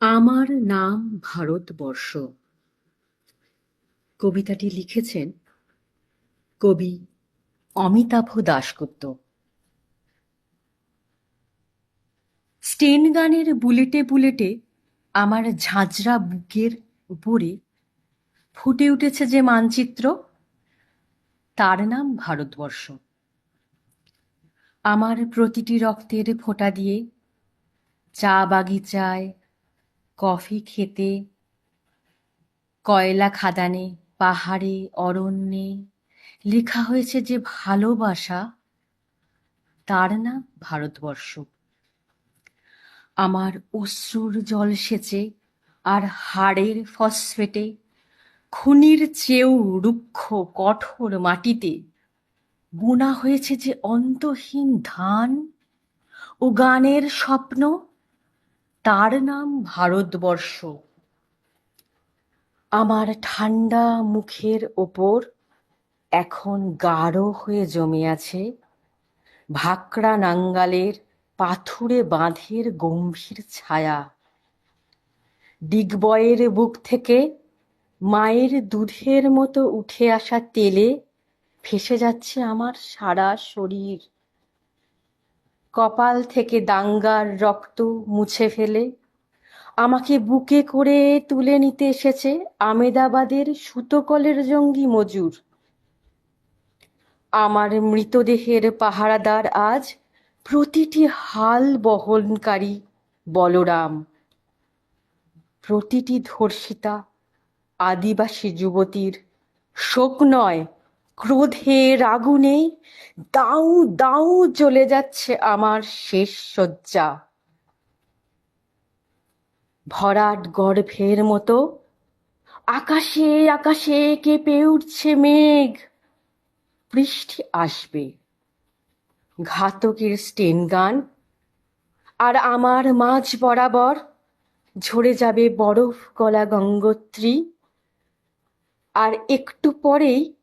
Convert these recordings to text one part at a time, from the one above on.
আমার নাম ভারতবর্ষ। কবিতাটি লিখেছেন কবি অমিতাভ দাশগুপ্ত। স্টেন গানের বুলেটে বুলেটে আমার ঝাঁঝরা বুকের উপরে ফুটে উঠেছে যে মানচিত্র, তার নাম ভারতবর্ষ। আমার প্রতিটি রক্তের ফোঁটা দিয়ে চা বাগিচায় কফি খেতে, কয়লা খাদানে, পাহাড়ে, অরণ্যে লেখা হয়েছে যে ভালোবাসা তার নাম ভারতবর্ষ। আমার অশ্রুর জল সেচে আর হাড়ের ফসফেটে, খুনির চেয়েও রুক্ষ, কঠোর মাটিতে বোনা হয়েছে যে অন্তহীন ধান ও গানের স্বপ্ন তার নাম ভারতবর্ষ। আমার ঠান্ডা মুখের ওপর এখন গাঢ় হয়ে জমে আছে ভাকড়া নাঙ্গালের পাথুরে বাঁধের গম্ভীর ছায়া। ডিগবয়ের বুক থেকে মায়ের দুধের মতো উঠে আসা তেলে ফেসে যাচ্ছে আমার সারা শরীর। কপাল থেকে দাঙ্গার রক্ত মুছে ফেলে। আমাকে বুকে করে তুলে নিতে এসেছে আমেদাবাদের সুতোকলের জঙ্গি মজুর। আমার মৃতদেহের পাহারাদার আজ প্রতিটি হাল বহনকারী বলরাম। প্রতিটি ধর্ষিতা আদিবাসী যুবতীর শোক নয় ক্রোধের আগুনে দাউ দাউ জ্বলে যাচ্ছে আমার শেষ শয্যা। ভরাট গর্ভের মতো আকাশে আকাশে কেঁপে উঠছে মেঘ। বৃষ্টি আসবে। ঘাতকের স্টেন গান আর আমার মাঝ বরাবর ঝরে যাবে বরফ গলা গঙ্গোত্রী। আর একটু পরেই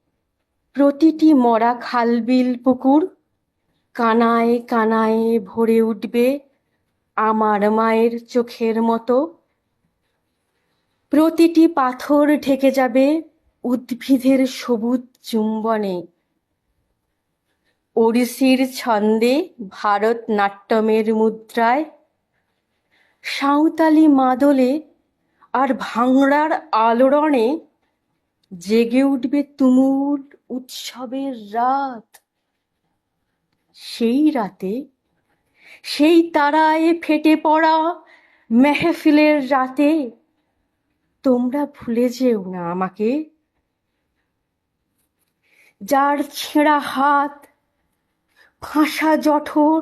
প্রতিটি মরা খালবিল পুকুর কানায় কানায় ভরে উঠবে আমার মায়ের চোখের মতো। প্রতিটি পাথর ঢেকে যাবে উদ্ভিদের সবুজ চুম্বনে। ওড়িশির ছন্দে ভারত নাট্যমের মুদ্রায় সাঁওতালি মাদলে আর ভাংড়ার আলোড়নে জেগে উঠবে তুমুল উৎসবের রাত। সেই রাতে, সেই তারায় ফেটে পড়া মেহফিলের রাতে, তোমরা ভুলে যেও না আমাকে। যার ছেঁড়া হাত ফাঁসা জঠর,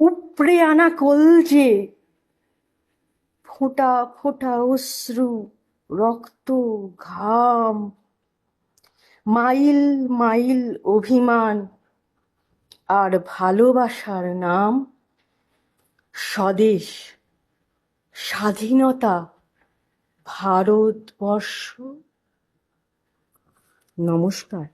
উপড়ে আনা কলজে ফোঁটা ফোঁটা অশ্রু রক্ত ঘাম মাইল মাইল অভিমান আর ভালোবাসার নাম স্বদেশ স্বাধীনতা ভারতবর্ষ। নমস্কার।